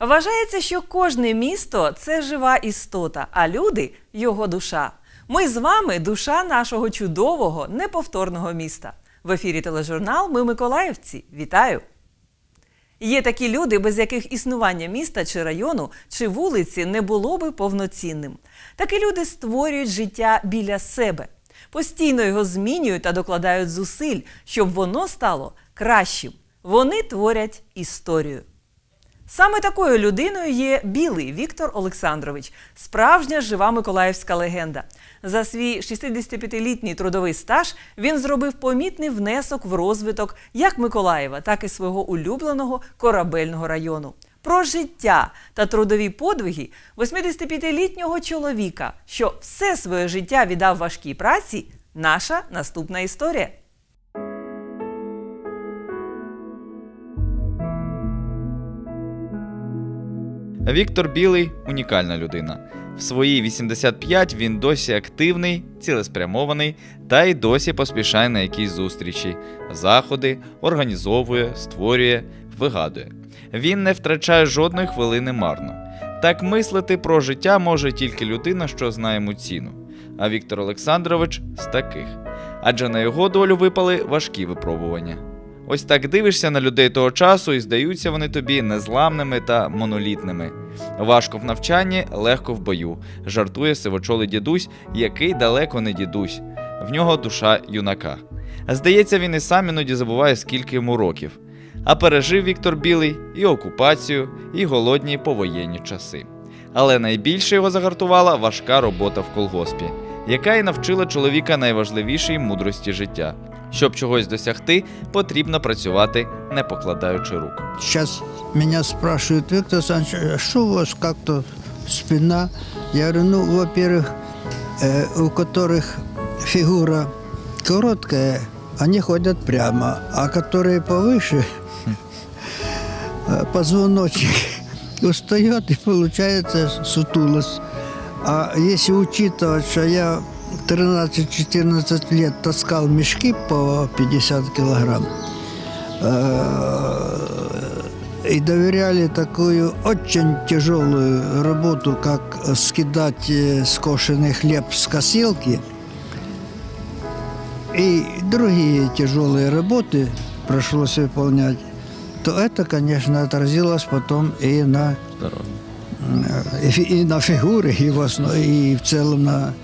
Вважається, що кожне місто це жива істота, а люди його душа. Ми з вами душа нашого чудового неповторного міста. В ефірі тележурнал Ми Миколаївці. Вітаю! Є такі люди, без яких існування міста чи району чи вулиці не було би повноцінним. Такі люди створюють життя біля себе, постійно його змінюють та докладають зусиль, щоб воно стало кращим. Вони творять історію. Саме такою людиною є білий Віктор Олександрович, справжня жива миколаївська легенда. За свій 65-літній трудовий стаж він зробив помітний внесок в розвиток як Миколаєва, так і свого улюбленого корабельного району. Про життя та трудові подвиги 85-літнього чоловіка, що все своє життя віддав важкій праці, наша наступна історія. Віктор Білий унікальна людина. В свої 85 він досі активний, цілеспрямований та й досі поспішає на якісь зустрічі, заходи, організовує, створює, вигадує. Він не втрачає жодної хвилини марно. Так мислити про життя може тільки людина, що знає йому ціну. А Віктор Олександрович з таких. Адже на його долю випали важкі випробування. Ось так дивишся на людей того часу і здаються вони тобі незламними та монолітними. Важко в навчанні, легко в бою, жартує сивочолий дідусь, який далеко не дідусь. В нього душа юнака. Здається, він і сам іноді забуває, скільки йому років. А пережив Віктор Білий і окупацію, і голодні повоєнні часи. Але найбільше його загартувала важка робота в колгоспі, яка і навчила чоловіка найважливішій мудрості життя. Щоб чогось досягти, потрібно працювати, не покладаючи рук. Сейчас меня спрашивают, Виктор Александрович, а что у вас как-то спина? Я говорю, ну, во-первых, э, у которых фигура короткая, они ходят прямо, а которые повыше, э, позвоночник устает и получается сутулость. А если учитывать, что я 13-14 лет таскал мешки по 50 килограмм, э, и доверяли такую очень тяжелую работу, как скидать э, скошенный хлеб с косилки, и другие тяжелые работы пришлось выполнять, то это, конечно, отразилось потом и на, э, и, на фигуре, и в, основ- и в целом на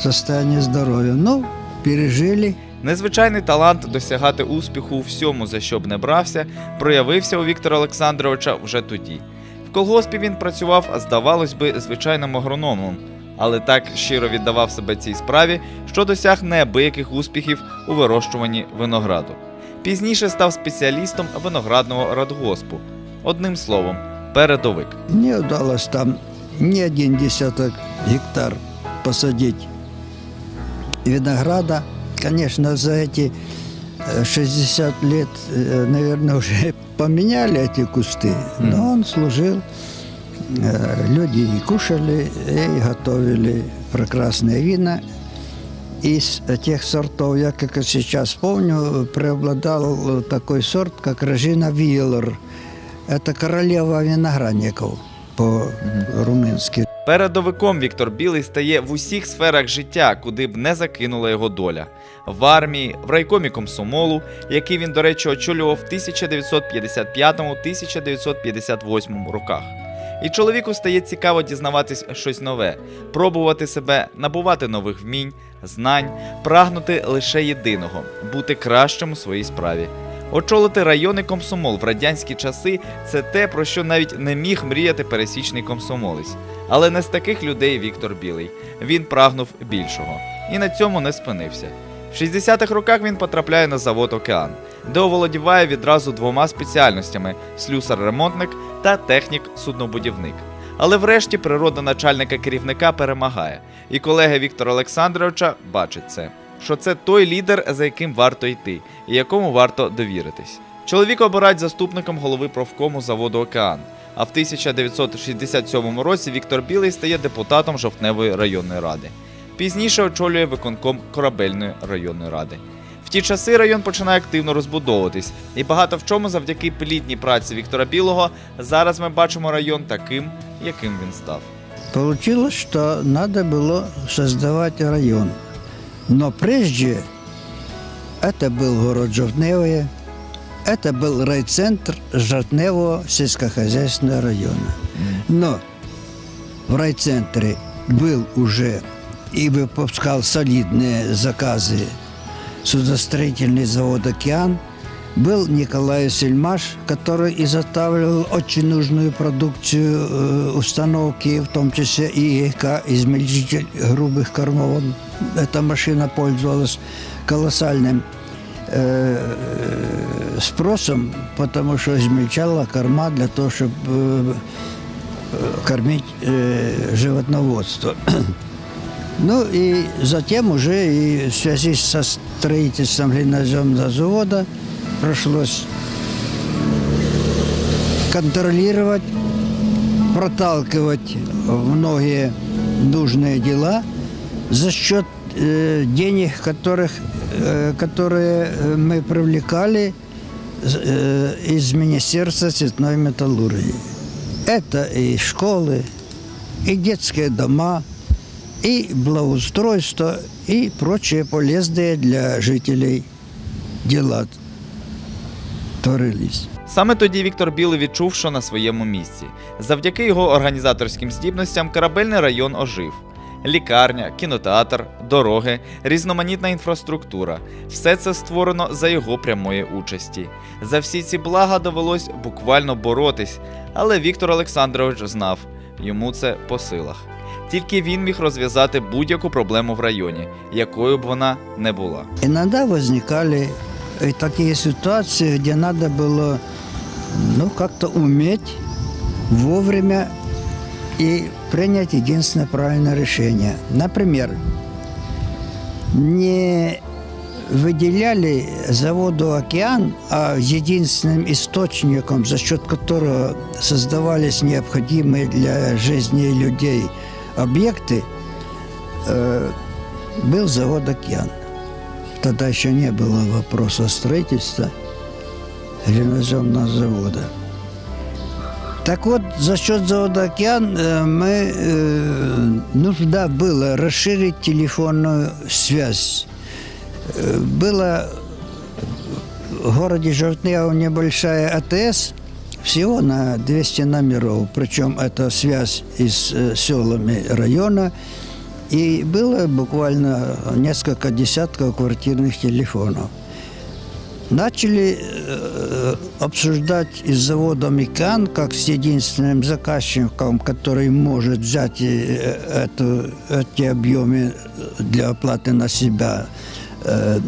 состояние здоровья. Ну, пережили. Незвичайний талант досягати успіху у всьому, за що б не брався, проявився у Віктора Олександровича вже тоді. В колгоспі він працював, здавалось би, звичайним агрономом, але так щиро віддавав себе цій справі, що досяг неабияких успіхів у вирощуванні винограду. Пізніше став спеціалістом виноградного радгоспу. Одним словом, передовик. Не удалось там ни один десяток гектар посадить винограда. Конечно, за эти э, 60 лет, э, наверное, уже поменяли эти кусты, но он служил. Э, Люди и кушали, и готовили прекрасные вина. Из тех сортов, я как и сейчас помню, преобладал э, такой сорт, как Режина Виллер. Это королева виноградников по-румынски. Передовиком Віктор Білий стає в усіх сферах життя, куди б не закинула його доля. В армії, в райкомі комсомолу, який він, до речі, очолював в 1955-1958 роках. І чоловіку стає цікаво дізнаватись щось нове, пробувати себе, набувати нових вмінь, знань, прагнути лише єдиного бути кращим у своїй справі. Очолити районний комсомол в радянські часи це те, про що навіть не міг мріяти пересічний комсомолець. Але не з таких людей Віктор Білий. Він прагнув більшого. І на цьому не спинився. В 60-х роках він потрапляє на завод Океан, де оволодіває відразу двома спеціальностями слюсар-ремонтник та технік-суднобудівник. Але врешті природа начальника керівника перемагає, і колеги Віктора Олександровича бачать це, що це той лідер, за яким варто йти, і якому варто довіритись. Чоловіка обирають заступником голови профкому заводу Океан. А в 1967 році Віктор Білий стає депутатом Жовтневої районної ради. Пізніше очолює виконком корабельної районної ради. В ті часи район починає активно розбудовуватись, і багато в чому завдяки плідній праці Віктора Білого зараз ми бачимо район таким, яким він став. Получилось, что надо было создавать район. Но прежде это был город Жовтневое, это был райцентр Жовтневого сельскохозяйственного района. Но в райцентре был уже и выпускал солидные заказы судостроительный завод «Океан», был Николай Сельмаш, который изготавливал очень нужную продукцию э, установки, в том числе и ЕК, измельчитель грубых кормов. Эта машина пользовалась колоссальным э, спросом, потому что измельчала корма для того, чтобы э, кормить э, животноводство. Ну и затем уже и в связи со строительством глиноземного завода пришлось контролировать, проталкивать многие нужные дела за счет э, денег, которых, э, которые э, мы привлекали э, из Министерства цветной металлургии. Это и школы, и детские дома, и благоустройство, и прочие полезные для жителей дела творились. Саме тоді Віктор Білий відчув, що на своєму місці. Завдяки його організаторським здібностям корабельний район ожив. Лікарня, кінотеатр, дороги, різноманітна інфраструктура все це створено за його прямої участі. За всі ці блага довелось буквально боротись, але Віктор Олександрович знав, йому це по силах. Тільки він міг розв'язати будь-яку проблему в районі, якою б вона не була. Иногда возникали и такие ситуации, где надо было ну, как-то уметь вовремя и принять единственное правильное решение. Например, не выделяли заводу «Океан», а единственным источником, за счет которого создавались необходимые для жизни людей объекты, э, был завод «Океан». Тогда еще не было вопроса строительства глиноземного завода. Так вот, за счет завода «Океан» э, мы, э, нужно было расширить телефонную связь. Э, Было в городе Жовтнево небольшая АТС, всего на 200 номеров, причем это связь из э, селами района, и было буквально несколько десятков квартирных телефонов. Начали э, обсуждать и с заводом «Икан» как с единственным заказчиком, который может взять э, эту, эти объемы для оплаты на себя. Э,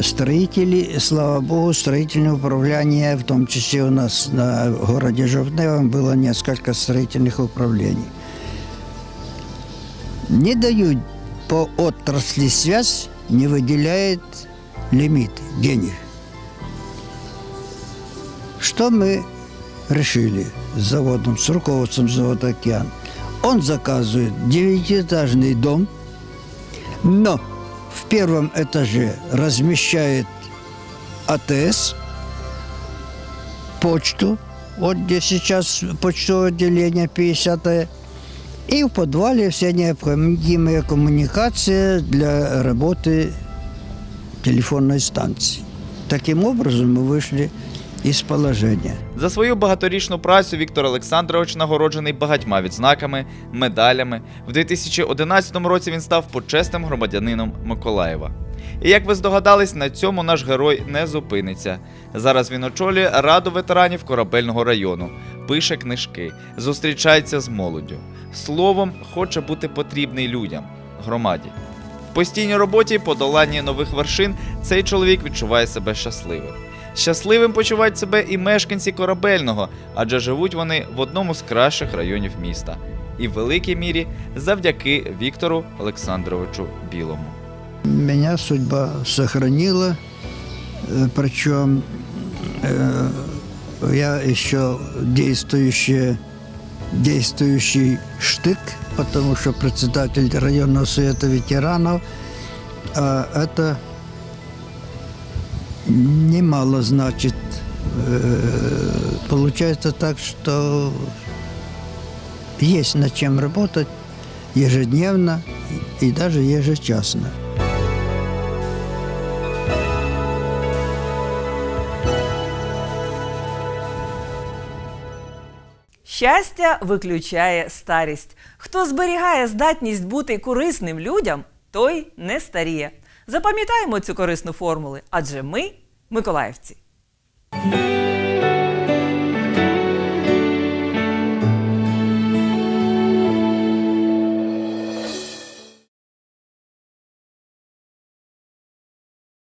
Строители, слава богу, строительное управление, в том числе у нас на городе Жовтневом было несколько строительных управлений. Не дают по отрасли связь, не выделяет лимит денег. Что мы решили с заводом, с руководством завода «Океан»? Он заказывает девятиэтажный дом, но в первом этаже размещает АТС, почту, вот где сейчас почтовое отделение 50 и в подвале все необходимые коммуникации для работы телефонной станции. Таким образом мы вышли из положения. За свою багаторічну працю Віктор Олександрович нагороджений багатьма відзнаками, медалями. В 2011 році він став почесним громадянином Миколаєва. І як ви здогадались, на цьому наш герой не зупиниться. Зараз він очолює раду ветеранів корабельного району, пише книжки, зустрічається з молоддю. Словом, хоче бути потрібний людям, громаді. В постійній роботі подоланні нових вершин цей чоловік відчуває себе щасливим. Щасливим почувають себе і мешканці корабельного, адже живуть вони в одному з кращих районів міста. І в великій мірі завдяки Віктору Олександровичу Білому. Меня судьба сохранила, э, причем э, я еще действующий, действующий штык, потому что председатель районного совета ветеранов, а это немало значит. Э, Получается так, что есть над чем работать ежедневно и даже ежечасно. Щастя виключає старість. Хто зберігає здатність бути корисним людям, той не старіє. Запам'ятаємо цю корисну формулу, адже ми миколаївці.